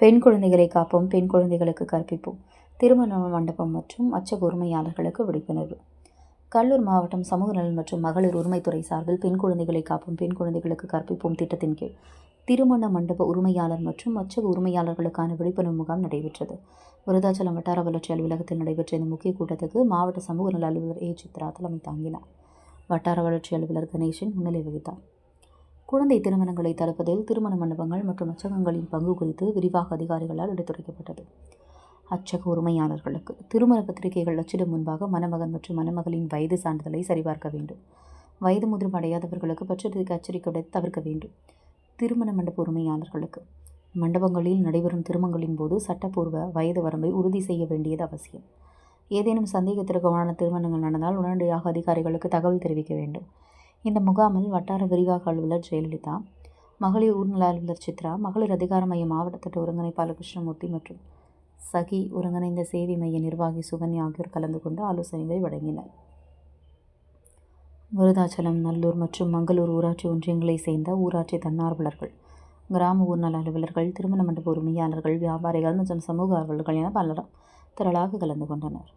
பெண் குழந்தைகளை காப்போம் பெண் குழந்தைகளுக்கு கற்பிப்போம். திருமண மண்டபம் மற்றும் அச்சக உரிமையாளர்களுக்கு விழிப்புணர்வு. கல்லூர் மாவட்டம் சமூக நலன் மற்றும் மகளிர் உரிமைத்துறை சார்பில் பெண் குழந்தைகளை காப்போம் பெண் குழந்தைகளுக்கு கற்பிப்போம் திட்டத்தின் கீழ். திருமண மண்டப உரிமையாளர் மற்றும் அச்சக உரிமையாளர்களுக்கான விழிப்புணர்வு முகாம் நடைபெற்றது. விருதாச்சலம் வட்டார வளர்ச்சி அலுவலகத்தில் நடைபெற்ற இந்த முக்கிய கூட்டத்துக்கு மாவட்ட சமூக நல அலுவலர் ஏ. சித்ரா தலைமை தாங்கினார். வட்டார வளர்ச்சி அலுவலர் கணேசன் முன்னிலை வகித்தார். குழந்தை திருமணங்களை தடுப்பதில் திருமண மண்டபங்கள் மற்றும் அச்சகங்களின் பங்கு குறித்து விரிவாக அதிகாரிகளால் எடுத்துரைக்கப்பட்டது. அச்சக உரிமையாளர்களுக்கு திருமண பத்திரிகைகள் அச்சிடும் முன்பாக மணமகன் மற்றும் மணமகளின் வயது சான்றிதழை சரிபார்க்க வேண்டும். வயது முதிர்வு அடையாதவர்களுக்கு பட்சத்திற்கு எச்சரிக்கை தவிர்க்க வேண்டும். திருமண மண்டப உரிமையாளர்களுக்கு மண்டபங்களில் நடைபெறும் திருமணங்களின் போது சட்டப்பூர்வ வயது வரம்பை உறுதி செய்ய வேண்டியது அவசியம். ஏதேனும் சந்தேகத்திற்குமான திருமணங்கள் நடந்தால் உடனடியாக அதிகாரிகளுக்கு தகவல் தெரிவிக்க வேண்டும். இந்த முகாமில் வட்டார விரிவாக அலுவலர் ஜெயலலிதா மகளிர் ஊர்நல அலுவலர் சித்ரா மகளிர் அதிகார மைய மாவட்ட திட்ட ஒருங்கிணைப்பாளர் கிருஷ்ணமூர்த்தி மற்றும் சகி ஒருங்கிணைந்த சேவை மைய நிர்வாகி சுகன்யா ஆகியோர் கலந்து கொண்டு ஆலோசனைகளை வழங்கினர். விருதாச்சலம் நல்லூர் மற்றும் மங்களூர் ஊராட்சி ஒன்றியங்களை சேர்ந்த ஊராட்சி தன்னார்வலர்கள் கிராம ஊர்நல அலுவலர்கள் திருமண மண்டப உரிமையாளர்கள் வியாபாரிகள் மற்றும் சமூக ஆர்வலர்கள் என பலரும் திரளாக கலந்து கொண்டனர்.